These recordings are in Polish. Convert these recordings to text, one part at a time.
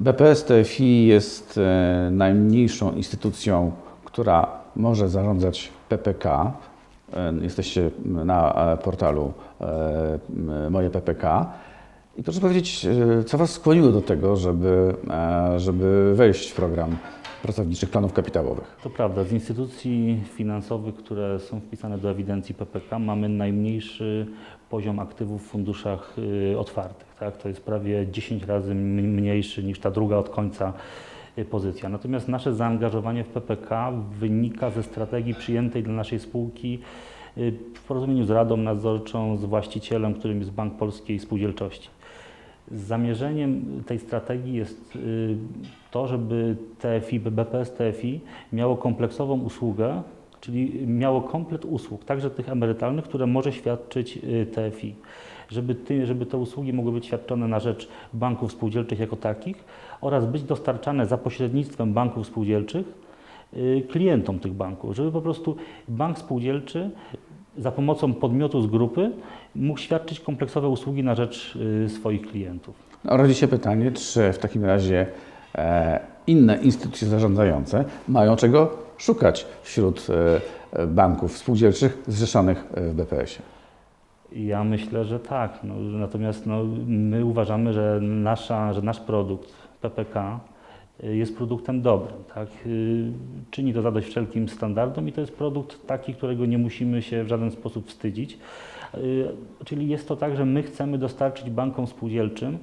BPS TFI jest e, najmniejszą instytucją, która może zarządzać PPK. E, Jesteście na e, portalu Moje PPK. I proszę powiedzieć, co Was skłoniło do tego, żeby, żeby wejść w program pracowniczych planów kapitałowych? To prawda, z instytucji finansowych, które są wpisane do ewidencji PPK, mamy najmniejszy poziom aktywów w funduszach y, otwartych. Tak? To jest prawie 10 razy mniejszy niż ta druga od końca y, pozycja. Natomiast nasze zaangażowanie w PPK wynika ze strategii przyjętej dla naszej spółki y, w porozumieniu z Radą Nadzorczą, z właścicielem, którym jest Bank Polskiej Spółdzielczości. Zamierzeniem tej strategii jest y, to, żeby TFI, BPS TFI miało kompleksową usługę, czyli miało komplet usług, także tych emerytalnych, które może świadczyć y, TFI. Żeby, ty, żeby te usługi mogły być świadczone na rzecz banków spółdzielczych jako takich oraz być dostarczane za pośrednictwem banków spółdzielczych klientom tych banków, żeby po prostu bank spółdzielczy za pomocą podmiotu z grupy mógł świadczyć kompleksowe usługi na rzecz y, swoich klientów. No, rodzi się pytanie, czy w takim razie e, inne instytucje zarządzające mają czego szukać wśród e, banków spółdzielczych zrzeszonych w BPS-ie? Ja myślę, że tak. No, natomiast no, my uważamy, że, nasza, że nasz produkt PPK y, jest produktem dobrym. Tak? Y, Czyni to zadość wszelkim standardom i to jest produkt taki, którego nie musimy się w żaden sposób wstydzić. Y, Czyli jest to tak, że my chcemy dostarczyć bankom spółdzielczym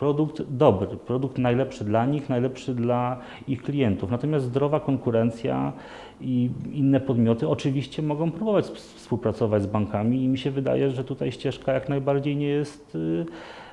produkt dobry, produkt najlepszy dla nich, najlepszy dla ich klientów. Natomiast zdrowa konkurencja i inne podmioty oczywiście mogą próbować sp- współpracować z bankami i mi się wydaje, że tutaj ścieżka jak najbardziej nie jest y,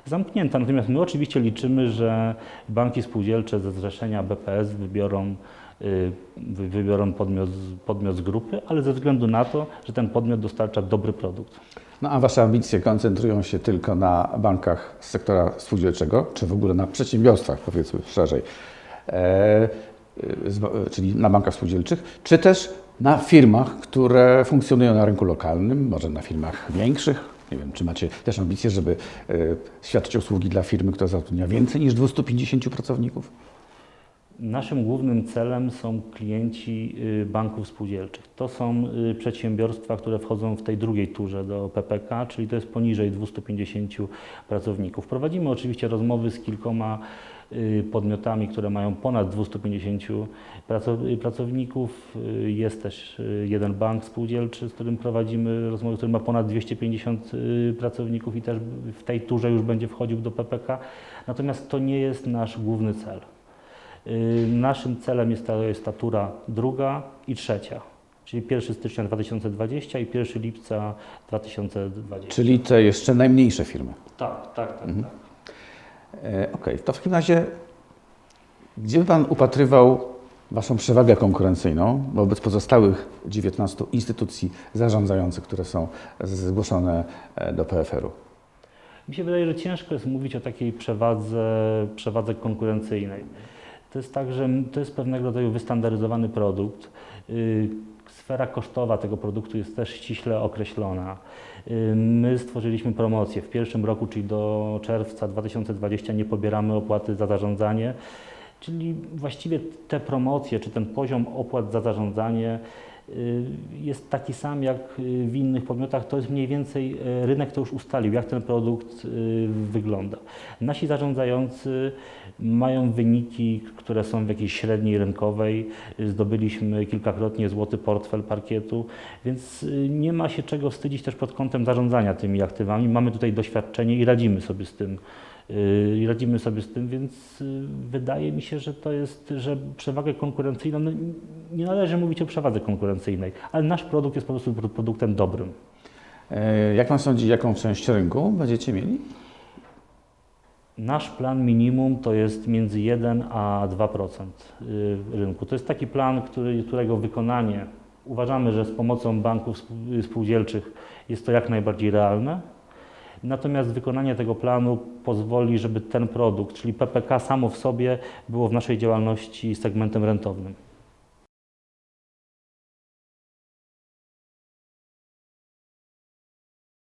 zamknięta. Natomiast my oczywiście liczymy, że banki spółdzielcze ze zrzeszenia BPS wybiorą, y, wy- wybiorą podmiot, podmiot z grupy, ale ze względu na to, że ten podmiot dostarcza dobry produkt. No a Wasze ambicje koncentrują się tylko na bankach z sektora spółdzielczego, czy w ogóle na przedsiębiorstwach, powiedzmy szerzej, e, z, czyli na bankach spółdzielczych, czy też na firmach, które funkcjonują na rynku lokalnym, może na firmach większych. Nie wiem, czy macie też ambicje, żeby e, świadczyć usługi dla firmy, która zatrudnia więcej niż 250 pracowników? Naszym głównym celem są klienci y, banków spółdzielczych. To są y, przedsiębiorstwa, które wchodzą w tej drugiej turze do PPK, czyli to jest poniżej 250 pracowników. Prowadzimy oczywiście rozmowy z kilkoma y, podmiotami, które mają ponad 250 praco- y, pracowników. Jest też jeden bank spółdzielczy, z którym prowadzimy rozmowy, który ma ponad 250 y, pracowników i też w tej turze już będzie wchodził do PPK. Natomiast to nie jest nasz główny cel. Y, Naszym celem jest ta, jest ta tura druga i trzecia, czyli 1 stycznia 2020 i 1 lipca 2020. Czyli te jeszcze najmniejsze firmy. Tak, tak, tak. tak. E, Okej, to w takim razie, gdzie by Pan upatrywał Waszą przewagę konkurencyjną wobec pozostałych 19 instytucji zarządzających, które są zgłoszone e, do PFR-u? Mi się wydaje, że ciężko jest mówić o takiej przewadze, przewadze konkurencyjnej. To jest tak, że to jest pewnego rodzaju wystandaryzowany produkt. Y, Sfera kosztowa tego produktu jest też ściśle określona. Y, My stworzyliśmy promocję. W pierwszym roku, czyli do czerwca 2020, nie pobieramy opłaty za zarządzanie. Czyli właściwie te promocje, czy ten poziom opłat za zarządzanie jest taki sam jak y, w innych podmiotach. To jest mniej więcej, y, rynek to już ustalił, jak ten produkt y, wygląda. Nasi zarządzający mają wyniki, które są w jakiejś średniej rynkowej. Y, Zdobyliśmy kilkakrotnie złoty portfel parkietu, więc y, nie ma się czego wstydzić też pod kątem zarządzania tymi aktywami. Mamy tutaj doświadczenie i radzimy sobie z tym. Y, I radzimy sobie z tym, więc y, wydaje mi się, że to jest, że przewagę konkurencyjną, no, nie należy mówić o przewadze konkurencyjnej, ale nasz produkt jest po prostu pro- produktem dobrym. E, Jak Pan sądzi, jaką część rynku będziecie mieli? Nasz plan minimum to jest między 1 a 2% y, rynku. To jest taki plan, który, którego wykonanie uważamy, że z pomocą banków spół- spółdzielczych jest to jak najbardziej realne. Natomiast wykonanie tego planu pozwoli, żeby ten produkt, czyli PPK samo w sobie było w naszej działalności segmentem rentownym.